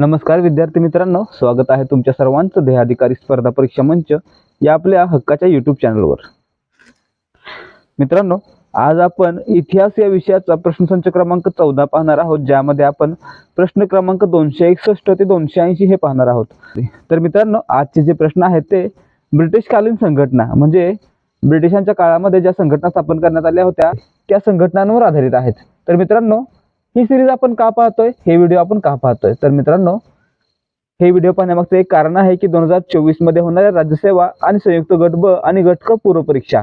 नमस्कार विद्यार्थी मित्रांनो स्वागत आहे तुमच्या सर्वांचं देहाधिकारी स्पर्धा परीक्षा मंच या आपल्या हक्काच्या युट्यूब चॅनलवर मित्रांनो आज आपण इतिहास या विषयाचा प्रश्नसंच क्रमांक चौदा पाहणार आहोत ज्यामध्ये आपण प्रश्न क्रमांक दोनशे एकसष्ट ते दोनशे ऐंशी हे पाहणार आहोत. तर मित्रांनो आजचे जे प्रश्न आहेत ते ब्रिटिशकालीन संघटना म्हणजे ब्रिटिशांच्या काळामध्ये ज्या संघटना स्थापन करण्यात आल्या होत्या त्या संघटनांवर आधारित आहेत. तर मित्रांनो ही सिरीज आपण का पाहतोय? हे व्हिडिओ आपण का पाहतोय? तर मित्रांनो हे व्हिडिओ पाहण्यामागचं एक कारण आहे की दोन हजार चोवीसमध्ये होणाऱ्या राज्यसेवा आणि संयुक्त गट ब आणि गट क पूर्व परीक्षा.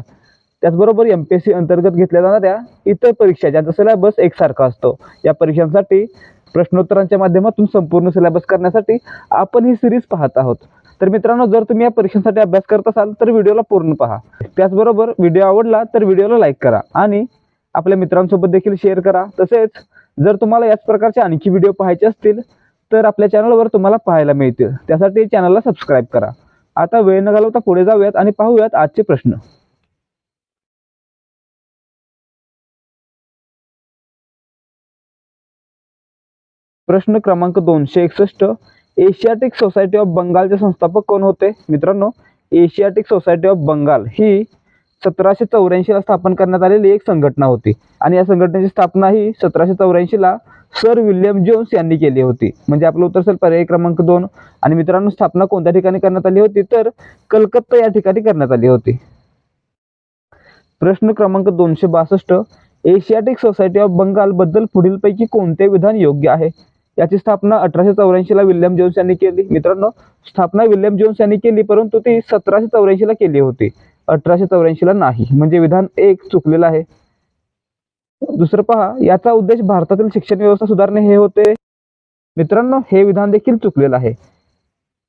त्याचबरोबर एम पी एस सी अंतर्गत घेतल्या जाणाऱ्या इतर परीक्षा ज्यांचा सिलेबस एकसारखा असतो. या परीक्षांसाठी प्रश्नोत्तरांच्या माध्यमातून संपूर्ण सिलेबस करण्यासाठी आपण ही सिरीज पाहत आहोत. तर मित्रांनो जर तुम्ही या परीक्षांसाठी अभ्यास करत असाल तर व्हिडिओला पूर्ण पहा. त्याचबरोबर व्हिडिओ आवडला तर व्हिडिओला लाईक करा आणि आपल्या मित्रांसोबत देखील शेअर करा. तसेच जर तुम्हाला याच प्रकारचे आणखी व्हिडिओ पाहायचे असतील तर आपल्या चॅनलवर तुम्हाला पाहायला मिळतील. त्यासाठी चॅनलला सबस्क्राईब करा. आता वेळ न घालवता पुढे जाऊयात आणि पाहूयात आजचे प्रश्न. प्रश्न क्रमांक दोनशे एकसष्ट. एशियाटिक सोसायटी ऑफ बंगालचे संस्थापक कोण होते? मित्रांनो एशियाटिक सोसायटी ऑफ बंगाल ही सतराशे चौऱ्याऐंशीला स्थापन करण्यात आलेली एक संघटना होती. आणि या संघटनेची स्थापना ही सतराशे चौऱ्याऐंशीला सर विल्यम जोन्स यांनी केली होती. म्हणजे आपलं उत्तर असेल पर्याय क्रमांक दोन. आणि मित्रांनो स्थापना कोणत्या ठिकाणी करण्यात आली होती? तर कलकत्ता या ठिकाणी करण्यात आली होती. प्रश्न क्रमांक दोनशे बासष्ट. एशियाटिक सोसायटी ऑफ बंगाल बद्दल पुढीलपैकी कोणते विधान योग्य आहे? याची स्थापना अठराशे चौऱ्याऐंशीला विल्यम जोन्स यांनी केली. मित्रांनो स्थापना विल्यम जोन्स यांनी केली परंतु ती सतराशे चौऱ्याऐंशीला केली होती. अठराशे चौऱ्याऐंशीला नाही. म्हणजे विधान एक चुकलेलं आहे. दुसरं पहा याचा उद्देश भारतातील शिक्षण व्यवस्था सुधारणे हे होते. मित्रांनो हे विधान देखील चुकलेलं आहे.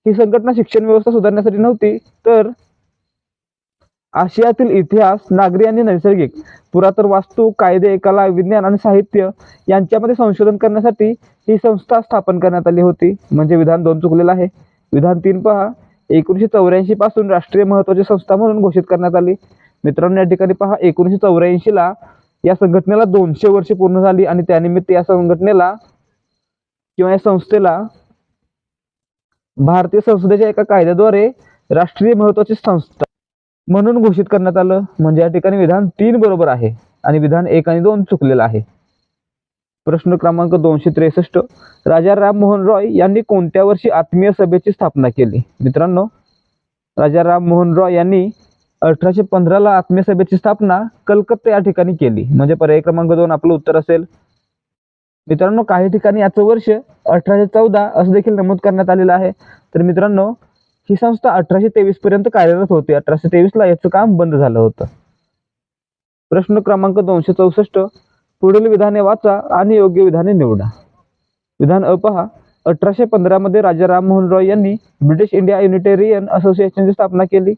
ही संघटना शिक्षण व्यवस्था सुधारण्यासाठी नव्हती तर आशियातील इतिहास नागरी आणि नैसर्गिक पुरातन वास्तू कायदे कला विज्ञान आणि साहित्य यांच्यामध्ये संशोधन करण्यासाठी ही संस्था स्थापन करण्यात आली होती. म्हणजे विधान दोन चुकलेलं आहे. विधान तीन पहा एकोणीसशे चौऱ्याऐंशी पासून राष्ट्रीय महत्वाची संस्था म्हणून घोषित करण्यात आली. मित्रांनो या ठिकाणी पहा एकोणीसशे चौऱ्याऐंशीला या संघटनेला दोनशे वर्षे पूर्ण झाली आणि त्यानिमित्त या संघटनेला किंवा या संस्थेला भारतीय संसदेच्या एका कायद्याद्वारे राष्ट्रीय महत्वाची संस्था म्हणून घोषित करण्यात आलं. म्हणजे या ठिकाणी विधान तीन बरोबर आहे आणि विधान एक आणि दोन चुकलेलं आहे. प्रश्न क्रमांक दोनशे त्रेसष्ट. राजा राममोहन रॉय यांनी कोणत्या वर्षी आत्मीय सभेची स्थापना केली? मित्रांनो राजा राममोहन रॉय यांनी अठराशे पंधराला आत्मीय सभेची स्थापना कलकत्ता या ठिकाणी केली. म्हणजे पर्याय क्रमांक दोन आपलं उत्तर असेल. मित्रांनो काही ठिकाणी याचं वर्ष अठराशे चौदा असं देखील नमूद करण्यात आलेलं आहे. तर मित्रांनो ही संस्था अठराशे तेवीस पर्यंत कार्यरत होती. अठराशे तेवीसला याचं काम बंद झालं होतं. प्रश्न क्रमांक दोनशे चौसष्ट. पुढील विधाने वाचा आणि योग्य विधाने निवडा. विधान अ पहा अठराशे पंधरामध्ये राजा राममोहन रॉय यांनी ब्रिटिश इंडिया युनिटेरियन असोसिएशनची स्थापना केली.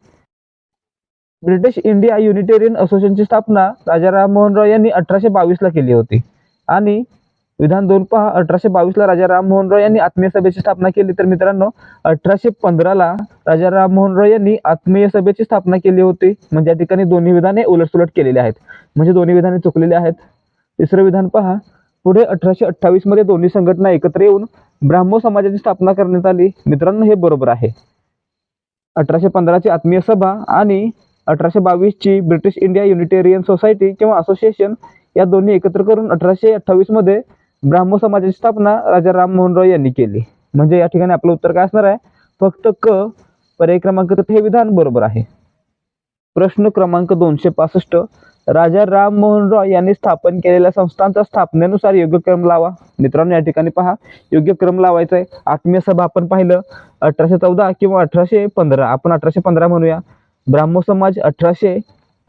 ब्रिटिश इंडिया युनिटेरियन असोसिएशनची स्थापना राजा राममोहन रॉय यांनी अठराशे बावीसला केली होती. आणि विधान दोन पहा अठराशे बावीसला राजा राममोहन रॉय यांनी आत्मीय सभेची स्थापना केली. तर मित्रांनो अठराशे पंधराला राजा राममोहन रॉय यांनी आत्मीय सभेची स्थापना केली होती. म्हणजे या ठिकाणी दोन्ही विधाने उलटसुलट केलेली आहेत. म्हणजे दोन्ही विधाने चुकलेली आहेत. तिसरं विधान पहा. पुढे अठराशे अठ्ठावीसमध्ये दोन्ही संघटना एकत्र येऊन ब्राह्मो समाजाची स्थापना करण्यात आली. मित्रांनो हे बरोबर आहे. अठराशे पंधराची आत्मीय सभा आणि अठराशे बावीसची ब्रिटिश इंडिया युनिटेरियन सोसायटी किंवा असोसिएशन या दोन्ही एकत्र करून अठराशे अठ्ठावीसमध्ये ब्राह्मो समाजाची स्थापना राजा राम मोहन रॉय यांनी केली. म्हणजे या ठिकाणी आपलं उत्तर काय असणार आहे? फक्त क पर्याय क्रमांक हे विधान बरोबर आहे. प्रश्न क्रमांक दोनशे पासष्ट. राजा राममोहन रॉय यांनी स्थापन केलेल्या संस्थांचा स्थापनेनुसार योग्य क्रम लावा. मित्रांनो या ठिकाणी पहा. योग्य क्रम लावायचा आहे आत्मीय सभा आपण पाहिलं. अठराशे चौदा किंवा अठराशे पंधरा. आपण अठराशे पंधरा म्हणूया. ब्राह्मो समाज अठराशे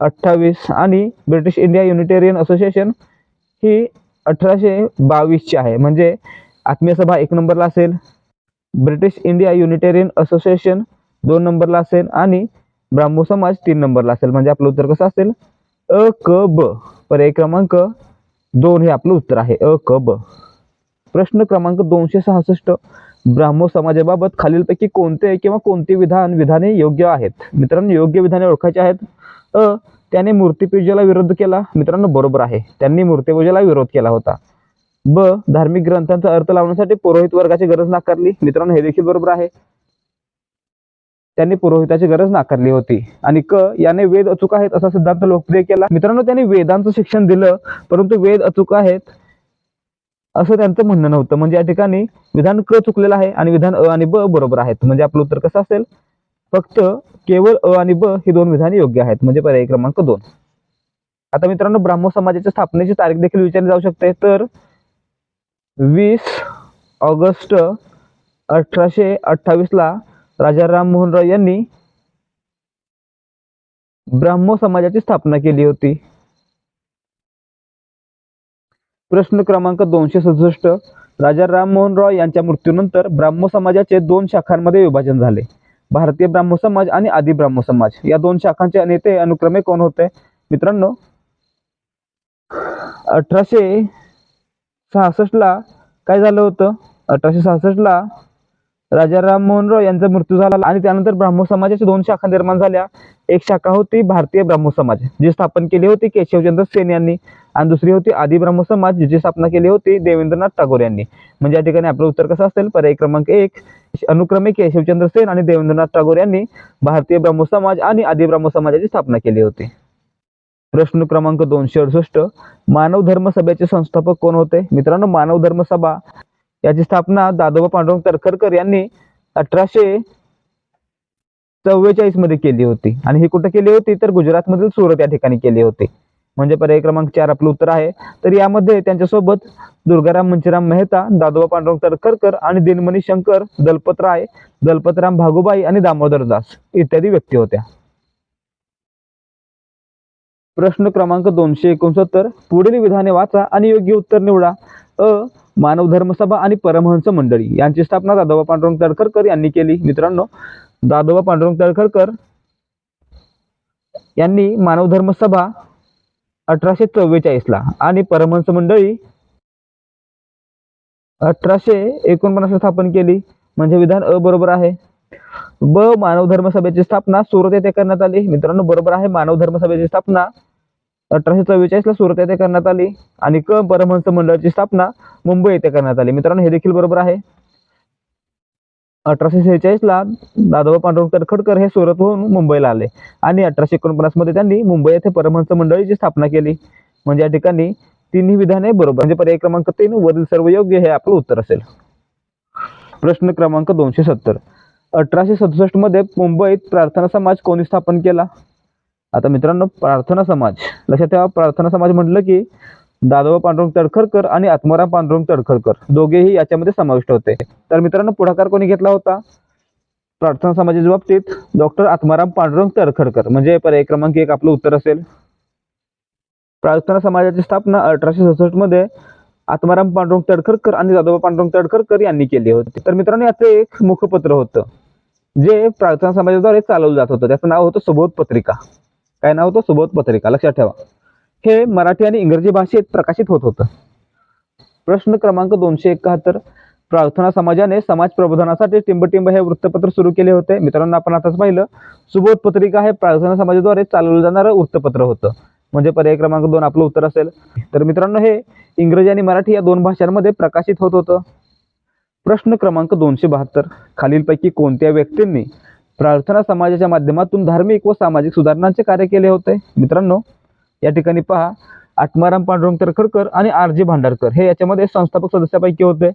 अठ्ठावीस आणि ब्रिटिश इंडिया युनिटेरियन असोसिएशन ही अठराशे बावीसची आहे. म्हणजे आत्मीय सभा एक नंबरला असेल. ब्रिटिश इंडिया युनिटेरियन असोसिएशन दोन नंबरला असेल आणि ब्राह्मो समाज तीन नंबरला असेल. म्हणजे आपलं उत्तर कसं असेल? अ क ब. पर्याय क्रमांक दोन हे आपलं उत्तर आहे. अ क ब. प्रश्न क्रमांक दोनशे सहासष्ट. ब्राह्मो समाजाबाबत खालीलपैकी कोणते किंवा कोणते विधान विधाने योग्य आहेत? मित्रांनो योग्य विधाने ओळखायचे आहेत. अ त्याने मूर्तीपूजेला विरोध केला. मित्रांनो बरोबर आहे. त्यांनी मूर्तीपूजेला विरोध केला होता. ब धार्मिक ग्रंथांचा अर्थ लावण्यासाठी पुरोहित वर्गाची गरज नाकारली. मित्रांनो हे देखील बरोबर आहे. त्यांनी पुरोहिताची गरज नाकारली होती. आणि क याने वेद अचूक आहेत असा सिद्धांत लोकप्रिय केला. मित्रांनो त्यांनी वेदांचं शिक्षण दिलं परंतु वेद अचूक आहेत असं त्यांचं म्हणणं नव्हतं. म्हणजे या ठिकाणी विधान क चुकलेलं आहे आणि विधान अ आणि ब बरोबर आहेत. म्हणजे आपलं उत्तर कसं असेल? फक्त केवळ अ आणि ब ही दोन विधाने योग्य आहेत. म्हणजे पर्याय क्रमांक दोन. आता मित्रांनो ब्राह्मो समाजाच्या स्थापनेची तारीख देखील विचारली जाऊ शकते. तर वीस ऑगस्ट अठराशे अठ्ठावीस ला राजा राममोहन राय यांनी ब्राह्मो समाजाची स्थापना केली होती. प्रश्न क्रमांक दोनशे सदुसष्ट. राजा राममोहन रॉय यांच्या मृत्यूनंतर ब्राह्मो समाजाचे दोन शाखांमध्ये विभाजन झाले. भारतीय ब्राह्मो समाज आणि आदी ब्राह्मो समाज. या दोन शाखांचे नेते अनुक्रमे कोण होते? मित्रांनो अठराशे सहासष्ट ला काय झालं होतं? अठराशे सहासष्ट ला राजा राममोहन रॉय यांचा मृत्यू झाला आणि त्यानंतर ब्राह्मो समाजाच्या दोन शाखा निर्माण झाल्या. एक शाखा होती भारतीय ब्राह्मो समाज जी स्थापन केली होती केशवचंद्र सेन यांनी आणि दुसरी होती आदी ब्राह्मो समाज जिची स्थापना केली होती देवेंद्रनाथ टागोर यांनी. म्हणजे या ठिकाणी आपलं उत्तर कसं असेल? पर्याय क्रमांक एक अनुक्रमे केशवचंद्र सेन आणि देवेंद्रनाथ टागोर यांनी भारतीय ब्राह्मो समाज आणि आदी ब्राह्मो समाजाची स्थापना केली होती. प्रश्न क्रमांक दोनशे अडुसष्ट मानव धर्म सभेचे संस्थापक कोण होते? मित्रांनो मानव धर्म सभा याची स्थापना दादोबा पांडुरंग तरखरकर यांनी अठराशे चव्वेचाळीसमध्ये केली होती. आणि ही कुठे केली होती? तर गुजरातमधील सुरत या ठिकाणी केली होती. म्हणजे पर्याय क्रमांक चार आपलं उत्तर आहे. तर यामध्ये त्यांच्यासोबत दुर्गाराम मंचराम मेहता दादोबा पांडुरंग तरखरकर आणि दिनमणी शंकर दलपतराय दलपतराम भागुबाई आणि दामोदर दास इत्यादी व्यक्ती होत्या. प्रश्न क्रमांक दोनशे एकोणसत्तर पुढील विधाने वाचा आणि योग्य उत्तर निवडा. अ मानव धर्मसभा आणि परमहंस मंडळी यांची स्थापना दादोबा पांडुरंग तळखरकर यांनी केली. मित्रांनो दादोबा पांडुरंग तळखरकर यांनी मानव धर्म सभा अठराशे चव्वेचाळीसला आणि परमहंस मंडळी अठराशे एकोणपन्नास स्थापन केली. म्हणजे विधान अ बरोबर आहे. ब मानव धर्म सभेची स्थापना सुरत येथे करण्यात आली. मित्रांनो बरोबर आहे. मानव धर्म सभेची स्थापना अठराशे चव्वेचाळीस ला सुरत येथे करण्यात आली आणि क परमहंस मंडळाची स्थापना मुंबई येथे करण्यात आली. मित्रांनो हे देखील बरोबर आहे. अठराशे सेहेचाळीस ला दादोबा पांडुरंग खडकर हे सुरतहून मुंबईला आले आणि अठराशे एकोणपन्नासमध्ये त्यांनी मुंबई येथे परमहंस मंडळीची स्थापना केली. म्हणजे या ठिकाणी तिन्ही विधाने बरोबर. म्हणजे पर्याय क्रमांक तीन वरील सर्व योग्य हे आपलं उत्तर असेल. प्रश्न क्रमांक दोनशे सत्तर. अठराशे सदुसष्टमध्ये मुंबईत प्रार्थना समाज कोणी स्थापन केला? आता मित्रांनो प्रार्थना समाज. लक्षात ठेवा प्रार्थना समाज म्हटलं की दादोबा पांडुरंग तडखरकर आणि आत्माराम पांडुरंग तडखरकर दोघेही याच्यामध्ये समाविष्ट होते. तर मित्रांनो पुढाकार कोणी घेतला होता? प्रार्थना समाजाच्या बाबतीत डॉक्टर आत्माराम पांडुरंग तडखरकर. म्हणजे पर्याय क्रमांक एक आपलं उत्तर असेल. प्रार्थना समाजाची स्थापना अठराशे सदुसष्टमध्ये आत्माराम पांडुरंग तडखरकर आणि दादोबा पांडुरंग तडखरकर यांनी केली होती. तर मित्रांनो याचं एक मुखपत्र होतं जे प्रार्थना समाजाद्वारे चालवलं जात होतं. त्याचं नाव होतं सुबोध पत्रिका. काय नाव होतं? सुबोध पत्रिका. लक्षात ठेवा. हे मराठी आणि इंग्रजी भाषेत प्रकाशित होत होतं. प्रश्न क्रमांक दोनशे एकाहत्तर. प्रार्थना समाजाने समाज प्रबोधनासाठी टिंबटिंब हे वृत्तपत्र सुरू केले होते. मित्रांनो आपण आताच पाहिलं. सुबोध पत्रिका हे प्रार्थना समाजाद्वारे चालवलं जाणारं वृत्तपत्र होतं. म्हणजे पर्याय क्रमांक दोन आपलं उत्तर असेल. तर मित्रांनो हे इंग्रजी आणि मराठी या दोन भाषांमध्ये प्रकाशित होत होतं. प्रश्न क्रमांक दोनशे बहात्तर. खालीलपैकी कोणत्या व्यक्तींनी प्रार्थना समाजाच्या माध्यमातून धार्मिक व सामाजिक सुधारणांचे कार्य केले होते. मित्रांनो या ठिकाणी पहा आत्माराम पांडुरंग तरखडकर आणि आर जे भांडारकर हे याच्यामध्ये संस्थापक सदस्यापैकी होते.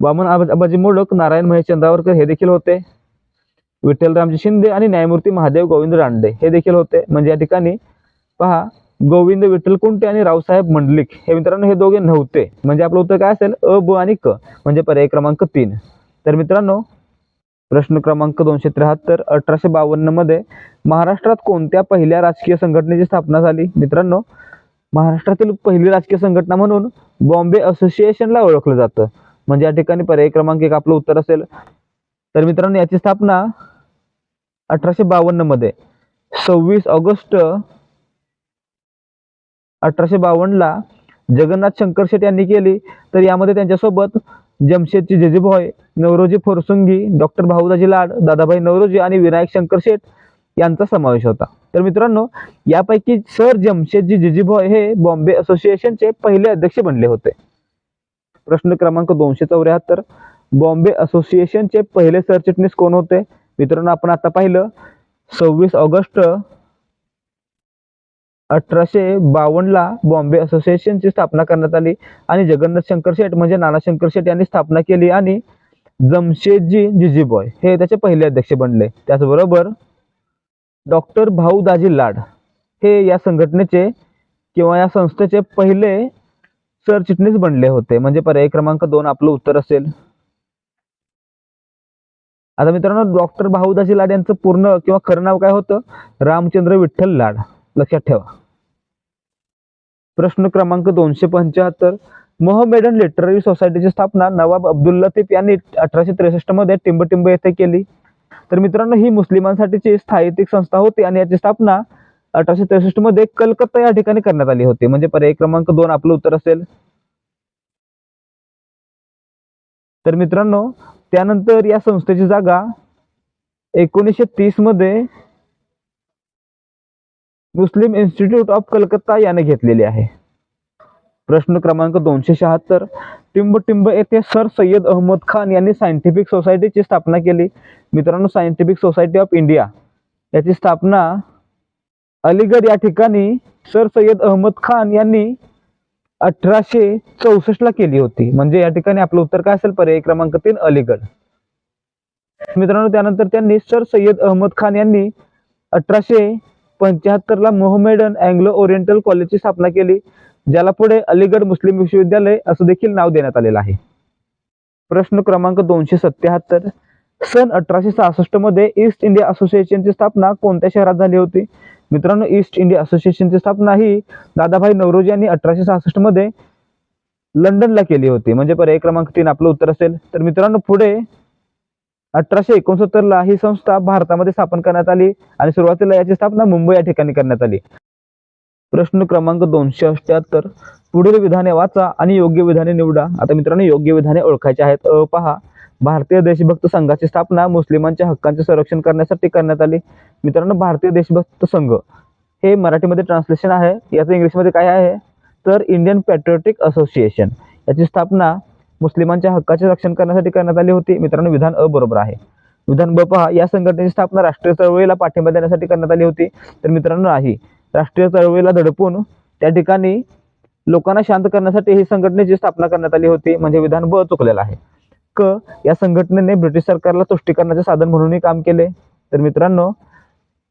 वामन आबाजी मोडक नारायण महेश चंद्रावरकर हे देखील होते. विठ्ठलरामजी शिंदे आणि न्यायमूर्ती महादेव गोविंद रांडे हे देखील होते. म्हणजे या ठिकाणी पहा गोविंद विठ्ठल कुंटे आणि रावसाहेब मंडलिक हे मित्रांनो हे दोघे नव्हते. म्हणजे आपलं उत्तर काय असेल? अ ब आणि क. म्हणजे पर्याय क्रमांक तीन. तर मित्रांनो प्रश्न क्रमांक दोनशे त्र्याहत्तर अठराशे बावन्नमध्ये महाराष्ट्रात कोणत्या पहिल्या राजकीय संघटनेची स्थापना झाली? मित्रांनो महाराष्ट्रातील पहिली राजकीय संघटना म्हणून बॉम्बे असोसिएशनला ओळखलं जातं. म्हणजे या ठिकाणी पर्याय क्रमांक एक आपलं उत्तर असेल. तर मित्रांनो याची स्थापना अठराशे बावन्नमध्ये सव्वीस ऑगस्ट अठराशे बावन्नला जगन्नाथ शंकर शेट यांनी केली. तर यामध्ये त्यांच्यासोबत जमशेदजी जेजेभॉय नवरोजी फोरसुंगी डॉक्टर भाऊदाजी लाड दादाभाई नवरोजी आणि विनायक शंकर शेठ यांचा समावेश होता. तर मित्रांनो यापैकी सर जमशेदजी जिजीभॉय हे बॉम्बे असोसिएशनचे पहिले अध्यक्ष बनले होते. प्रश्न क्रमांक दोनशे चौऱ्याहत्तर बॉम्बे असोसिएशनचे पहिले सरचिटणीस कोण होते? मित्रांनो आपण आता पाहिलं सव्वीस ऑगस्ट अठराशे बावन्नला बॉम्बे असोसिएशनची स्थापना करण्यात आली आणि जगन्नाथ शंकर शेठ म्हणजे नाना शंकर शेठ यांनी स्थापना केली आणि जमशेदजी जिजीबॉय हे त्याचे पहिले अध्यक्ष बनले. त्याचबरोबर डॉक्टर भाऊ दाजी लाड हे या संघटनेचे किंवा या संस्थेचे पहिले सरचिटणीस बनले होते. म्हणजे पर्याय क्रमांक दोन आपलं उत्तर असेल. आता मित्रांनो डॉक्टर भाऊदाजी लाड यांचं पूर्ण किंवा खरं नाव काय होतं? रामचंद्र विठ्ठल लाड. लक्षात ठेवा. प्रश्न क्रमांक दोनशे पंच्याहत्तर. मोहमेडन लिटररी सोसायटीची स्थापना नवाब अब्दुल लतीफ यांनी अठराशे त्रेसष्टमध्ये टिंबटिंब येथे केली. तर मित्रांनो ही मुस्लिमांसाठीची स्थायिक संस्था होती आणि याची स्थापना अठराशे त्रेसष्टमध्ये कलकत्ता या ठिकाणी करण्यात आली होती. म्हणजे पर्याय क्रमांक दोन आपलं उत्तर असेल. तर मित्रांनो त्यानंतर या संस्थेची जागा एकोणीसशे तीसमध्ये मुस्लिम इन्स्टिट्यूट ऑफ कलकत्ता याने घेतलेली आहे. प्रश्न क्रमांक दोनशे शहात्तर टिंबटिंब येथे सर सय्यद अहमद खान यांनी सायंटिफिक सोसायटीची स्थापना केली. मित्रांनो सायंटिफिक सोसायटी ऑफ इंडिया याची स्थापना अलीगड या ठिकाणी सर सय्यद अहमद खान यांनी अठराशे चौसष्टला केली होती. म्हणजे या ठिकाणी आपलं उत्तर काय असेल? पर्याय क्रमांक तीन अलीगड मित्रांनो त्यानंतर त्यांनी सर सय्यद अहमद खान यांनी अठराशे पंच्याहत्तर ला मोहमेडन अँग्लो ओरिएंटल कॉलेजची स्थापना केली ज्याला पुढे अलीगड मुस्लिम विश्वविद्यालय असं देखील नाव देण्यात आलेलं आहे. प्रश्न क्रमांक दोनशे सत्याहत्तर. सन अठराशे सहासष्टमध्ये ईस्ट इंडिया असोसिएशनची स्थापना कोणत्या शहरात झाली होती? मित्रांनो ईस्ट इंडिया असोसिएशनची स्थापना ही दादाभाई नवरोजी यांनी अठराशे सहासष्टमध्ये लंडनला केली होती. म्हणजे पर्याय क्रमांक तीन आपलं उत्तर असेल. तर मित्रांनो पुढे अठराशे एकोणसत्तर ला ही संस्था भारतामध्ये स्थापन करण्यात आली आणि सुरुवातीला याची स्थापना मुंबई या ठिकाणी करण्यात आली. प्रश्न क्रमांक दोनशे अष्ट्याहत्तर पुढील विधाने वाचा आणि योग्य विधाने निवडा. आता मित्रांनो योग्य विधाने ओळखायचे आहेत. अ पहा. भारतीय देशभक्त संघाची स्थापना मुस्लिमांच्या हक्कांचे संरक्षण करण्यासाठी करण्यात आली. मित्रांनो भारतीय देशभक्त संघ हे मराठीमध्ये ट्रान्सलेशन आहे. याचं इंग्लिशमध्ये काय आहे? तर इंडियन पॅट्रियोटिक असोसिएशन याची स्थापना मुस्लिमांच्या हक्काचे रक्षण करण्यासाठी करण्यात आली होती. मित्रांनो विधान अ बरोबर आहे. विधान ब पहा या संघटनेची स्थापना राष्ट्रीय चळवळीला पाठिंबा देण्यासाठी करण्यात आली होती. तर मित्रांनो नाही राष्ट्रीय चळवळीला दडपून त्या ठिकाणी लोकांना शांत करण्यासाठी ही संघटनेची स्थापना करण्यात आली होती. म्हणजे विधान ब चुकलेलं आहे. क या संघटनेने ब्रिटिश सरकारला तुष्टीकरणाचे साधन म्हणूनही काम केले. तर मित्रांनो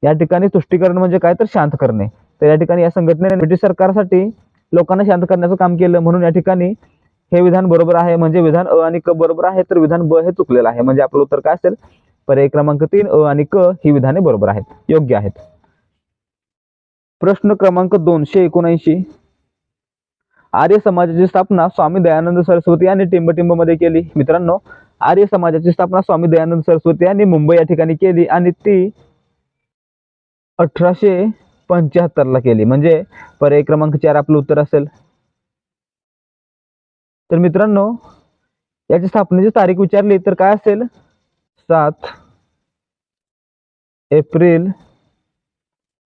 या ठिकाणी तुष्टीकरण म्हणजे काय? तर शांत करणे. तर या ठिकाणी या संघटनेने ब्रिटिश सरकारसाठी लोकांना शांत करण्याचं काम केलं. म्हणून या ठिकाणी हे विधान बरोबर आहे म्हणजे विधान अ आणि क बरोबर आहे तर विधान ब हे चुकलेलं आहे. म्हणजे आपलं उत्तर काय असेल? पर्याय क्रमांक तीन अ आणि क ही विधाने बरोबर आहेत. योग्य आहेत. प्रश्न क्रमांक दोनशे एकोणऐंशी. आर्य समाजाची स्थापना स्वामी दयानंद सरस्वती यांनी टिंबटिंबमध्ये केली. मित्रांनो आर्य समाजाची स्थापना स्वामी दयानंद सरस्वती यांनी मुंबई या ठिकाणी केली आणि ती अठराशे पंच्याहत्तर ला केली. म्हणजे पर्याय क्रमांक चार आपलं उत्तर असेल. तर मित्रांनो याची स्थापनेची तारीख विचारली तर काय असेल? सात एप्रिल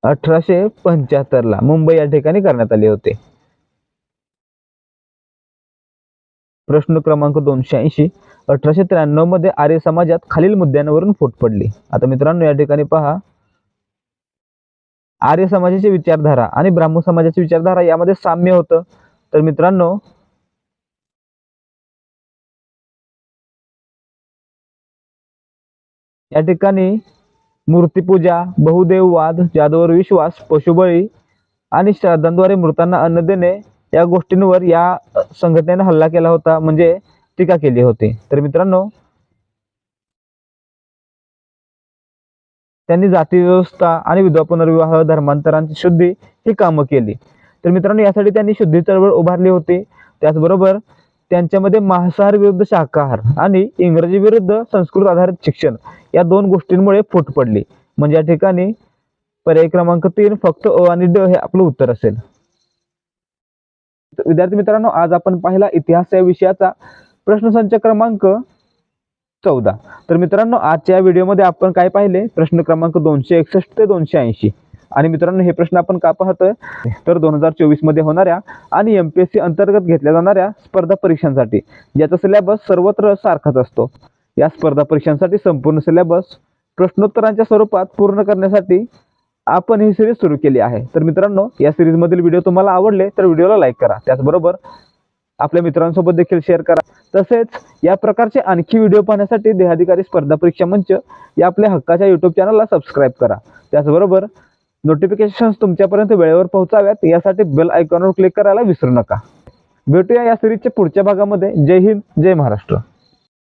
अठराशे पंच्याहत्तर ला मुंबई या ठिकाणी करण्यात आले होते. प्रश्न क्रमांक दोनशे ऐंशी अठराशे त्र्याण्णवमध्ये आर्य समाजात खालील मुद्द्यांवरून फूट पडली. आता मित्रांनो या ठिकाणी पहा. आर्य समाजाची विचारधारा आणि ब्राह्मण समाजाची विचारधारा यामध्ये साम्य होतं. तर मित्रांनो या ठिकाणी मूर्तीपूजा बहुदेववाद जादूवर विश्वास पशुबळी आणि श्राद्धांद्वारे मृतांना अन्न देणे या गोष्टींवर या संघटनेनं हल्ला केला होता म्हणजे टीका केली होती. तर मित्रांनो त्यांनी जाती व्यवस्था आणि विधवा पुनर्विवाह धर्मांतरांची शुद्धी ही कामं केली. तर मित्रांनो यासाठी त्यांनी शुद्धी चळवळ उभारली होती. त्याचबरोबर त्यांच्यामध्ये मांसाहार विरुद्ध शाकाहार आणि इंग्रजी विरुद्ध संस्कृत आधारित शिक्षण या दोन गोष्टींमुळे फूट पडली. म्हणजे या ठिकाणी पर्याय क्रमांक तीन फक्त अ आणि ड हे आपलं उत्तर असेल. विद्यार्थी मित्रांनो आज आपण पाहिला इतिहास या विषयाचा प्रश्नसंच क्रमांक चौदा. तर मित्रांनो आजच्या या व्हिडिओमध्ये आपण काय पाहिले? प्रश्न क्रमांक दोनशे एकसष्ट ते दोनशे ऐंशी. आणि मित्रांनो हे प्रश्न आपण का पाहतोय? तर दोन हजार चोवीसमध्ये होणाऱ्या आणि एम पी एस सी अंतर्गत घेतल्या जाणाऱ्या स्पर्धा परीक्षांसाठी ज्याचा सिलेबस सर्वत्र सारखाच असतो. या स्पर्धा परीक्षांसाठी संपूर्ण सिलेबस प्रश्नोत्तरांच्या स्वरूपात पूर्ण करण्यासाठी आपण ही सिरीज सुरू केली आहे. तर मित्रांनो या सिरीजमधील व्हिडिओ तुम्हाला आवडले तर व्हिडिओला लाईक करा. त्याचबरोबर आपल्या मित्रांसोबत देखील शेअर करा. तसेच या प्रकारचे आणखी व्हिडिओ पाहण्यासाठी देहाधिकारी स्पर्धा परीक्षा मंच या आपल्या हक्काच्या यूट्यूब चॅनलला सबस्क्राईब करा. त्याचबरोबर नोटिफिकेशन्स तुमच्यापर्यंत वेळेवर पोहोचाव्यात यासाठी बेल आयकॉनवर क्लिक करायला विसरू नका. भेटूया या सिरीजच्या पुढच्या भागामध्ये. जय हिंद जय महाराष्ट्र.